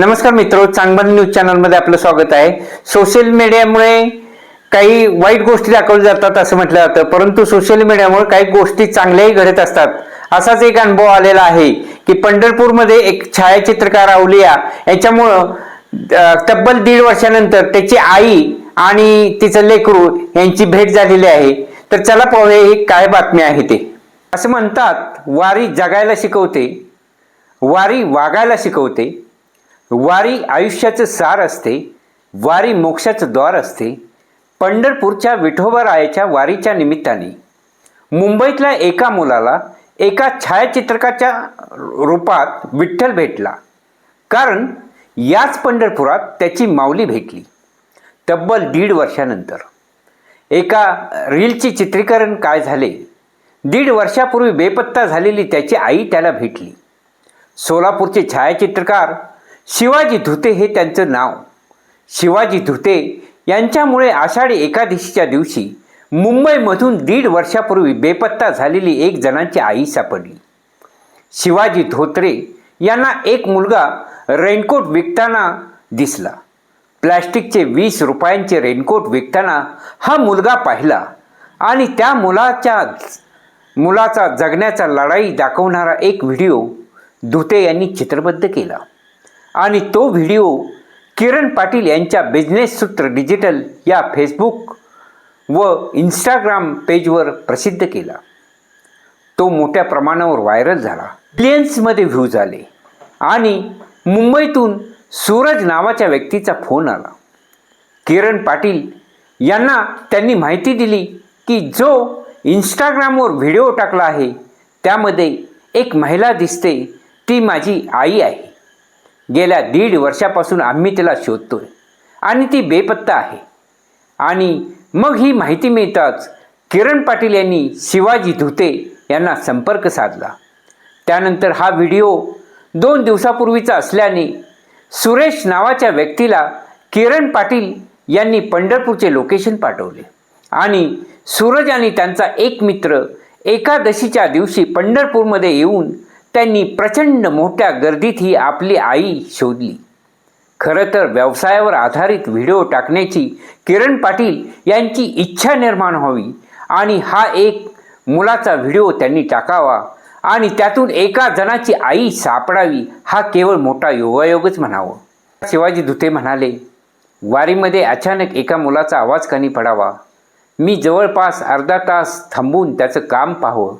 नमस्कार मित्र चांगलं न्यूज चॅनलमध्ये आपलं स्वागत आहे. सोशल मीडियामुळे काही वाईट गोष्टी दाखवल्या जातात असं म्हटलं जातं परंतु सोशल मीडियामुळे काही गोष्टी चांगल्याही घडत असतात. असाच एक अनुभव आलेला आहे की पंढरपूरमध्ये एक छायाचित्रकार अवलिया याच्यामुळं तब्बल दीड वर्षानंतर त्याची आई आणि तिचं लेकरू यांची भेट झालेली आहे. तर चला पाहूया ही काय बातमी आहे ते. असं म्हणतात वारी जगायला शिकवते वारी वागायला शिकवते. वारी आयुष्याचं सार असते वारी मोक्षाचं द्वार असते. पंढरपूरच्या विठोबारायाच्या वारीच्या निमित्ताने मुंबईतल्या एका मुलाला एका छायाचित्रकाच्या रूपात विठ्ठल भेटला. कारण याच पंढरपुरात त्याची माऊली भेटली तब्बल दीड वर्षानंतर. एका रीलचे चित्रीकरण काय झाले? दीड वर्षापूर्वी बेपत्ता झालेली त्याची आई त्याला भेटली. सोलापूरचे छायाचित्रकार शिवाजी धुते हे त्यांचं नाव. शिवाजी धुते यांच्यामुळे आषाढी एकादशीच्या दिवशी मुंबईमधून दीड वर्षापूर्वी बेपत्ता झालेली एक जणांची आई सापडली. शिवाजी धोत्रे यांना एक मुलगा रेनकोट विकताना दिसला. प्लॅस्टिकचे वीस रुपयांचे रेनकोट विकताना हा मुलगा पाहिला आणि त्या मुलाच्या मुलाचा जगण्याचा लढाई दाखवणारा एक व्हिडिओ धुते यांनी चित्रबद्ध केला. आणि तो व्हिडिओ किरण पाटील यांच्या बिझनेस सूत्र डिजिटल या फेसबुक व इंस्टाग्राम पेजवर प्रसिद्ध केला. तो मोठ्या प्रमाणावर व्हायरल झाला. प्लेन्समध्ये व्ह्यूज आले आणि मुंबईतून सूरज नावाच्या व्यक्तीचा फोन आला. किरण पाटील यांना त्यांनी माहिती दिली की जो इंस्टाग्रामवर व्हिडिओ टाकला आहे त्यामध्ये एक महिला दिसते ती माझी आई आहे. गेल्या दीड वर्षापासून आम्ही तिला शोधतोय. आणि ती बेपत्ता आहे. आणि मग ही माहिती मिळताच किरण पाटील यांनी शिवाजी धुते यांना संपर्क साधला. त्यानंतर हा व्हिडिओ दोन दिवसापूर्वीचा असल्याने सुरेश नावाच्या व्यक्तीला किरण पाटील यांनी पंढरपूरचे लोकेशन पाठवले. आणि सूरज आणि त्यांचा एक मित्र एकादशीच्या दिवशी पंढरपूरमध्ये येऊन त्यांनी प्रचंड मोठ्या गर्दीत ही आपली आई शोधली. खरं तर व्यवसायावर आधारित व्हिडिओ टाकण्याची किरण पाटील यांची इच्छा निर्माण व्हावी आणि हा एक मुलाचा व्हिडिओ त्यांनी टाकावा आणि त्यातून एका जणाची आई सापडावी हा केवळ मोठा योगायोगच म्हणावं. शिवाजी धुते म्हणाले वारीमध्ये अचानक एका मुलाचा आवाज कानी पडावा. मी जवळपास अर्धा तास थांबून त्याचं काम पाहावं.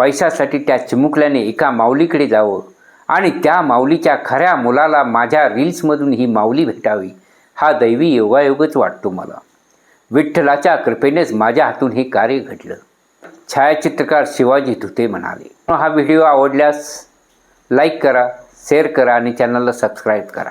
पैशासाठी त्या चिमुकल्याने एका माऊलीकडे जावं आणि त्या माऊलीच्या खऱ्या मुलाला माझ्या रील्समधून ही माऊली भेटावी हा दैवी योगायोगच वाटतो मला. विठ्ठलाच्या कृपेनेच माझ्या हातून हे कार्य घडलं. छायाचित्रकार शिवाजी धुते म्हणाले हा व्हिडिओ आवडल्यास लाईक करा शेअर करा आणि चॅनलला सबस्क्राईब करा.